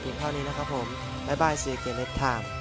เพียงเท่านี้นะครับผม บ๊ายบาย see you again next